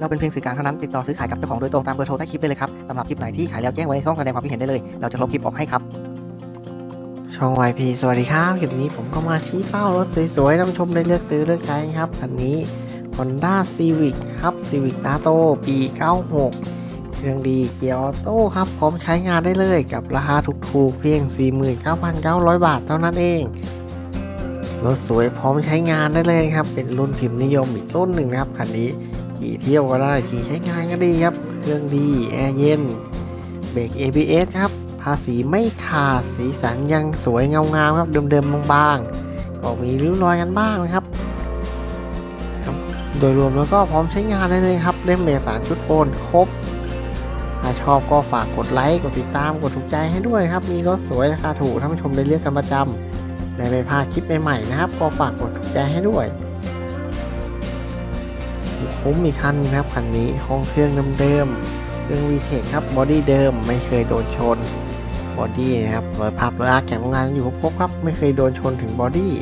เราเป็นเพียงสื่อกลางเท่านั้นติดต่อซื้อขายกับเจ้าของโดยตรงตามเบอร์โทรใต้คลิปได้เลยครับสำหรับคลิปไหนที่ขายแล้วแจ้งไว้ในช่องแสดงความคิดเห็นได้เลย เราจะลบคลิปออกให้ครับ ช่อง YP สวัสดีครับคลิปนี้ผมก็มาชี้เป้ารถสวยๆท่านผู้ชมได้เลือกซื้อเลือกใช้ครับคันนี้ Honda Civic ครับ Civic n a t o ปี 96เครื่องดีเกียร์ออโต้ครับพร้อมใช้งานได้เลยกับราคาถูกๆเพียง 49,900 บาทเท่านั้นเอง รถสวยพร้อมใช้งานได้เลยครับ เป็นรุ่นพิมพ์นิยมอีกรุ่นหนึ่งนะครับคันนี้ ขี่เที่ยวก็ได้ขี่ใช้งานก็ดีครับ เครื่องดีแอร์เย็นเบรก ABS ครับภาษีไม่ขาดสีสันยังสวยเงางามครับเดิมๆบางๆก็มีริ้วรอยกันบ้างนะครับครับ โดยรวมแล้วก็พร้อมใช้งานได้เลยครับเล่มเอกสารชุดโอนครบถ้าชอบก็ฝากกดไลค์กดติดตามกดถูกใจให้ด้วยครับ มีรถสวยราคาถูกท่านผู้ชมได้เลือกกันประจำได้ไม่พลาดคลิปใหม่ๆนะครับ ก็ฝากกดถูกใจให้ด้วย คุ้มอีกคันครับคันนี้ห้องเครื่องเดิมๆเครื่องวีเทคครับบอดี้เดิมไม่เคยโดนชนบอดี้นะครับรอยพับรอยอาร์แข็งโรงงานอยู่ครบครับไม่เคยโดนชนถึงบอดี้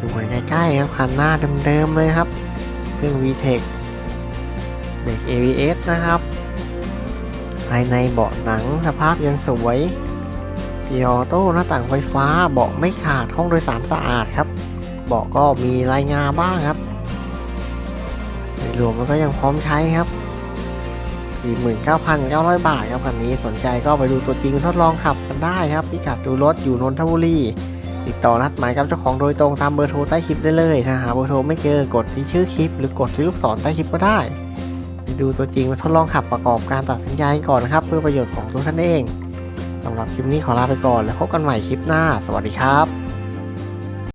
ดูกันใกล้ๆครับคันหน้าเดิมๆเลยครับ เครื่อง VTEC เบรก ABS นะครับ ภายในเบาะหนังสภาพยังสวยเกียออโต้หน้าต่างไฟฟ้าเบาะไม่ขาดห้องโดยสารสะอาดครับ เบาะก็มีรายงานบ้างครับโดยรวมมันก็ยังพร้อมใช้ครับ 49,900 บาทครับคันนี้สนใจก็ไปดูตัวจริงทดลองขับกันได้ครับ พิกัดดูรถอยู่นนทบุรีติดต่อนัดหมายกับเจ้าของโดยตรงตามเบอร์โทรใต้คลิปได้เลยถ้าหาเบอร์โทรไม่เจอกดที่ชื่อคลิป หรือกดที่ลูกศรใต้คลิปก็ได้ไปดูตัวจริงมาทดลองขับประกอบการตัดสินใจก่อนนะครับ เพื่อประโยชน์ของตัวท่านเองสำหรับคลิปนี้ขอลาไปก่อน แล้วพบกันใหม่คลิปหน้า สวัสดีครับ